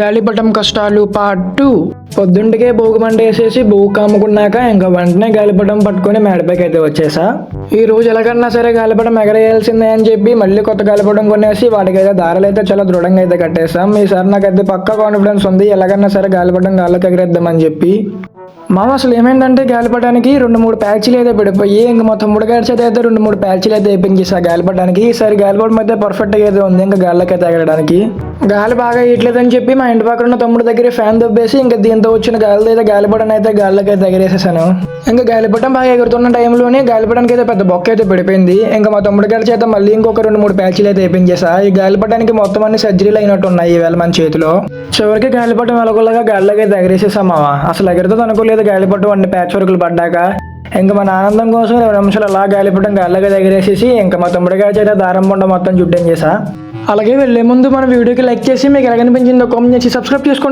గాలిపటం కష్టాలు part two పొద్దుంటికే Bhogi మంట వేసేసి భోగి ఇంకా వెంటనే గాలిపటం పట్టుకొని మేడపైకి అయితే వచ్చేసా. ఈ రోజు ఎలాగన్నా సరే గాలిపటం ఎగరేయాల్సిందే అని చెప్పి మళ్ళీ కొత్త గాలిపటం కొనేసి వాటికైతే దారాలు అయితే చాలా దృఢంగా అయితే కట్టేసాం ఈసారి నాకైతే పక్కా కాన్ఫిడెన్స్ ఉంది. ఎలాగన్నా సరే గాలిపటం గాల్లోకి ఎగరేద్దామని చెప్పి. మామ అసలు ఏమైందంటే గాలిపటానికి రెండు మూడు ప్యాచ్లు అయితే పడిపోయి ఇంక మొత్తం మూడు చేత అయితే రెండు మూడు ప్యాచ్లు అయితే వేపించేసా గాలిపటానికి. ఈసారి గాలిపటం అయితే పర్ఫెక్ట్గా అయితే ఉంది ఇంకా గాల్లోకి అయితే ఎగరడానికి. గాలి బాగా వేయట్లేదని చెప్పి మా ఇంటి పక్కన ఉన్న తమ్ముడు దగ్గర ఫ్యాన్ దొబ్బేసి ఇంకా దీంతో వచ్చిన గాలితో అయితే గాలిపటం అయితే గాల్లోకి అయితే ఎగరేసేసాను ఇంకా గాలిపటం బాగా ఎగురుతున్న టైంలోనే గాలిపటానికి అయితే పెద్ద బొక్క అయితే పడిపోయింది. ఇంకా మా తమ్ముడు గారి చేత మళ్ళీ ఇంకొక రెండు మూడు ప్యాచ్లు అయితే వేపించేసా. ఈ గాలిపటానికి మొత్తం అన్ని సర్జరీలు అయినట్టు ఉన్నాయి ఈవేళ మన చేతిలో. చివరికి గాలిపటం వెలగొల్లగా గాలిలోకి అయితే ఎగరేసేసాం అసలు ఎగరతో అనుకోలేదు గాలిపటం అన్ని ప్యాచ్ వర్కులు పడ్డాక. ఇంకా మన ఆనందం కోసం రెండు నిమిషాలు అలా గాలిపటం గాల్లోకి ఎగరేసేసి ఇంకా మా తమ్ముడు గారి చేత దారం బొండ మొత్తం జుట్టేం చేసా. అలాగే వెళ్ళే ముందు మన వీడియోకి లైక్ చేసి మీకు ఎలాగనిపించిందో కామెంట్ చేసి సబ్స్క్రైబ్ చేసుకోండి.